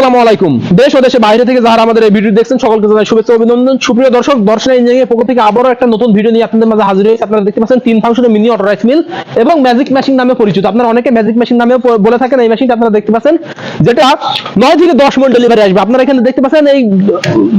আসসালামু আলাইকুম। দেশ ও দেশে বাইরে থেকে যারা আমাদের এই ভিডিও দেখছেন, সকলকে জানাই শুভেচ্ছা অভিনন্দন। সুপ্রিয় দর্শক, দর্শন ইঞ্জিনিয়ারিং এর পক্ষ থেকে আবারও একটা নতুন ভিডিও নিয়ে আপনাদের মাঝে হাজির হয়েছে। আপনারা দেখতে পাচ্ছেন তিন ফাংশনের মিনি অটো রাইস মিল এবং ম্যাজিক মেশিন নামে পরিচিত। আপনারা অনেকে ম্যাজিক মেশিন নামেও প- বলে থাকেন, এই মেশিনটা আপনারা দেখতে পাচ্ছেন, যেটা নয় থেকে দশ মন ডেলিভারি আসবে। আপনারা এখানে দেখতে পাচ্ছেন এই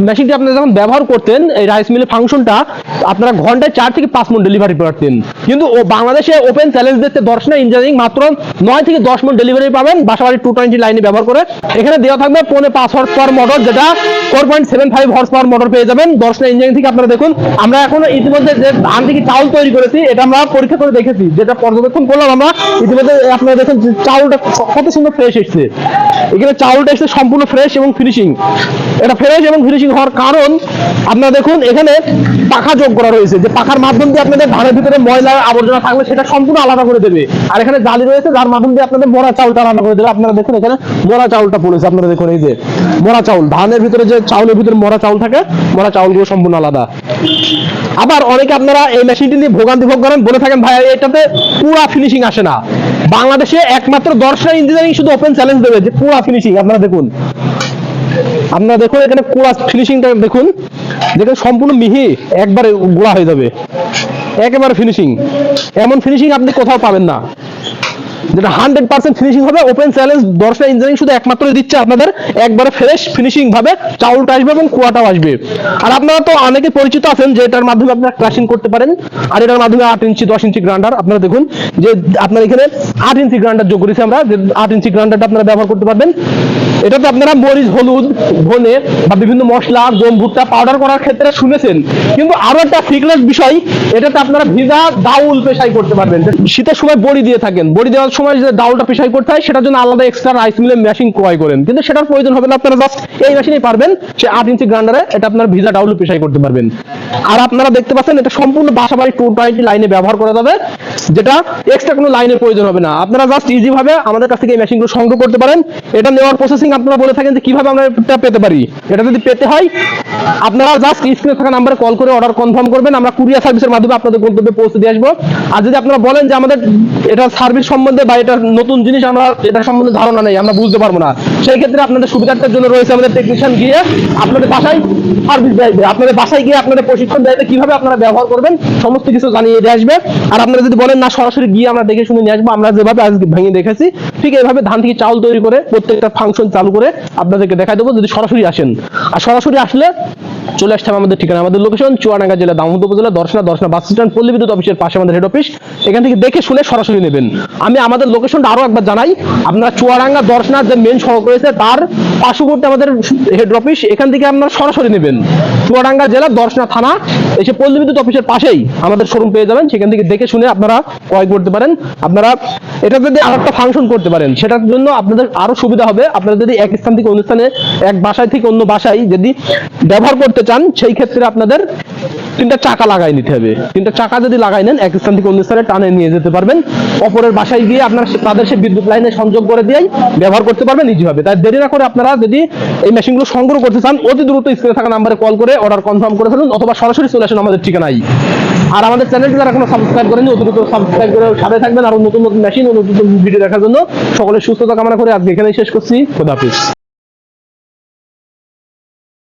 মেশিনটি আপনারা যখন ব্যবহার করতেন, এই রাইস মিলের ফাংশনটা আপনারা ঘন্টায় চার থেকে পাঁচ মন ডেলিভারি পারতেন। কিন্তু ও বাংলাদেশে ওপেন চ্যালেঞ্জ দিচ্ছে দর্শনা ইঞ্জিনিয়ারিং, মাত্র নয় থেকে দশ মন ডেলিভারি পাবেন। বাসাবাড়ি টু টোয়েন্টি লাইনে ব্যবহার করে। এখানে দেওয়া থাকবে পৌনে পাঁচ হর্স পাওয়ার মোটর যেটা four point seven five horse power motor পেয়ে যাবেন। দর্শনা ইঞ্জিনিয়ারিং থেকে আপনারা দেখুন। আমরা এখন ইতিমধ্যে যে ধান থেকে চাউল তৈরি করেছি, এটা আমরা পরীক্ষা করে দেখেছি। যেটা পর্যবেক্ষণ করলাম আমরা, ইতিমধ্যে আপনারা দেখুন চাউলটা কত সুন্দর ফ্রেশ এসছে। এখানে চাউলটা এসছে সম্পূর্ণ ফ্রেশ এবং ফিনিশিং এটা ফ্রেশ এবং ফিনিশিং হওয়ার কারণ, আপনারা দেখুন, এখানে পাখা যোগ করা রয়েছে। যে পাখার মাধ্যম দিয়ে আপনাদের ধানের ভিতরে ময়লা আবর্জনা থাকলে সেটা সম্পূর্ণ আলাদা করে দেবে। আর এখানে জালি রয়েছে, যার মাধ্যম দিয়ে আপনাদের মরা চাউলটা আলাদা করে দেবে। আপনারা দেখুন এখানে মরা চাউলটা পড়েছে, আপনারা দেখুন। এই যে মরা চাউল, ধানের ভিতরে যে চাউলের ভিতরে মরা চাউল থাকে, মরা চাউলগুলো সম্পূর্ণ আলাদা। আবার অনেকে আপনারা এই মেশিনটি নিয়ে ভোগান্তি ভোগ করেন, বলে থাকেন, ভাই, এটাতে পুরা ফিনিশিং আসে না। বাংলাদেশে একমাত্র দর্শনা ইঞ্জিনিয়ারিং শুধু ওপেন চ্যালেঞ্জ দেবে, যে পুরা ফিনিশিং আপনারা দেখুন। আপনারা দেখুন, এখানে কোড়া ফিনিশিংটা দেখুন, যেখানে সম্পূর্ণ মিহি একবারে গোড়া হয়ে যাবে। একেবারে ফিনিশিং এমন ফিনিশিং আপনি কোথাও পাবেন না। যেটা হান্ড্রেড পার্সেন্ট ফিনিশিং হবে ওপেন চ্যালেঞ্জ দর্শনা ইঞ্জিনিয়ারিং শুধু একমাত্র দিচ্ছে আপনাদের, একবারে ফ্রেশ ফিনিশিং ভাবে চাউলটা আসবে এবং কুয়াটাও আসবে। আর আপনারা তো অনেকে পরিচিত আছেন যে এটার মাধ্যমে আপনারা ক্রাশিং করতে পারেন, আর এটার মাধ্যমে আট ইঞ্চি, দশ ইঞ্চি গ্রান্ডার আপনারা দেখুন যে আপনার এখানে আট ইঞ্চি গ্রান্ডার যোগ করেছি আমরা, যে আট ইঞ্চি গ্রান্ডারটা আপনারা ব্যবহার করতে পারবেন। এটাতে আপনারা মরিচ, হলুদ, ধনে বা বিভিন্ন মশলা, গম, ভুট্টা পাউডার করার ক্ষেত্রে শুনেছেন। কিন্তু আরও একটা সিক্রেট বিষয়, এটাতে আপনারা ভিজা ডাউল পেশাই করতে পারবেন। শীতের সময় বড়ি দিয়ে থাকেন। বড়ি দেওয়ার সময় যে ডাউলটা পেশাই করতে হয়, সেটার জন্য আলাদা এক্সট্রা রাইস মিলের মেশিন ক্রয় করেন। কিন্তু সেটার প্রয়োজন হবে না, আপনারা জাস্ট এই মেশিনেই পারবেন, সে আট ইঞ্চি গ্রাইন্ডারে এটা আপনার ভিজা ডাউল পেশাই করতে পারবেন। আর আপনারা দেখতে পাচ্ছেন, এটা সম্পূর্ণ বাসা বাড়ি টু টোয়েন্টি লাইনে ব্যবহার করা যাবে। যেটা এক্সট্রা কোনো লাইনের প্রয়োজন হবে না। আপনারা জাস্ট ইজি ভাবে আমাদের কাছ থেকে এই মেশিনগুলো সংগ্রহ করতে পারেন। এটা নেওয়ার প্রসেসিং আপনারা বলে থাকেন যে কীভাবে আমরা এটা পেতে পারি। এটা যদি পেতে হয়, আপনারা জাস্ট স্ক্রিনে থাকা নাম্বারে কল করে অর্ডার কনফার্ম করবেন। আমরা কুরিয়ার সার্ভিসের মাধ্যমে আপনাদের গন্তব্যে পৌঁছে দিয়ে আসব। আর যদি আপনারা বলেন যে আমাদের এটা সার্ভিস সম্বন্ধে বা এটা নতুন জিনিস আমরা এটা সম্বন্ধে ধারণা নেই, আমরা বুঝতে পারব না। সেই ক্ষেত্রে আপনাদের সুবিধার্থের জন্য রয়েছে আমাদের টেকনিশিয়ান গিয়ে আপনাদের বাসায় সার্ভিস দেবে আপনাদের বাসায় গিয়ে আপনাদের প্রশিক্ষণ দেবে কীভাবে আপনারা ব্যবহার করবেন, সমস্ত কিছু জানিয়ে দিয়ে আসবে। আর আপনারা যদি বলেন না, সরাসরি গিয়ে আমরা দেখে শুনে নিয়ে আসব, আমরা যেভাবে আজকে ভেঙে দেখেছি, ঠিক এইভাবে ধান থেকে চাউল তৈরি করে প্রত্যেকটা ফাংশন চালু করে আপনাদেরকে দেখা দেবো, যদি সরাসরি আসেন। আর সরাসরি আসলে চলে হবে আমাদের ঠিকানা। আমাদের লোকেশন চুয়াডাঙ্গা জেলা, দামোদর উপজেলা, দর্শনা দর্শনা বাস স্ট্যান্ড পল্লী বিদ্যুৎ অফিসের পাশে আমাদের হেড অফিস এখান থেকে দেখে শুনে সরাসরি নেবেন। আমি আমাদের লোকেশনটা আরও একবার জানাই। আপনারা চুয়াডাঙ্গা দর্শনার যে মেন সড়ক রয়েছে, তার পার্শ্ববর্তী আমাদের হেড অফিস এখান থেকে আপনারা সরাসরি নেবেন। চুয়াডাঙ্গা জেলা, দর্শনা থানা, এসে পল্লী বিদ্যুৎ অফিসের পাশেই আমাদের শোরুম পেয়ে যাবেন। সেখান থেকে দেখে শুনে আপনারা ক্রয় করতে পারেন। আপনারা এটা যদি আর একটা ফাংশন করতে পারেন, সেটার জন্য আপনাদের আরও সুবিধা হবে। আপনারা যদি এক স্থান থেকে অন্য স্থানে, এক বাসায় থেকে অন্য বাসায় যদি ব্যবহার করতে চান, সেই ক্ষেত্রে আপনাদের তিনটা চাকা লাগাই নিতে হবে। তিনটা চাকা যদি লাগাই নেন, এক স্থান থেকে অন্য স্থানে টানে নিয়ে যেতে পারবেন। অপরের বাসায় গিয়ে আপনারা তাদের সে বিদ্যুৎ লাইনে সংযোগ করে দিয়েই ব্যবহার করতে পারবেন ইজিভাবে তাই দেরি না করে আপনারা যদি এই মেশিনগুলো সংগ্রহ করতে চান, অতি দ্রুত স্ক্রিনে থাকা নাম্বারে কল করে অর্ডার কনফার্ম করে ফেলুন, অথবা সরাসরি চলে আসুন আমাদের ঠিকানায়। আর আমাদের চ্যানেলটি যারা এখনও সাবস্ক্রাইব করেনি অতি দ্রুত সাবস্ক্রাইব করে সাথে থাকবেন, আর নতুন নতুন মেশিন ও নতুন ভিডিও দেখার জন্য। সকলের সুস্থতা কামনা করে আজকে এখানেই শেষ করছি। খোদাফিজ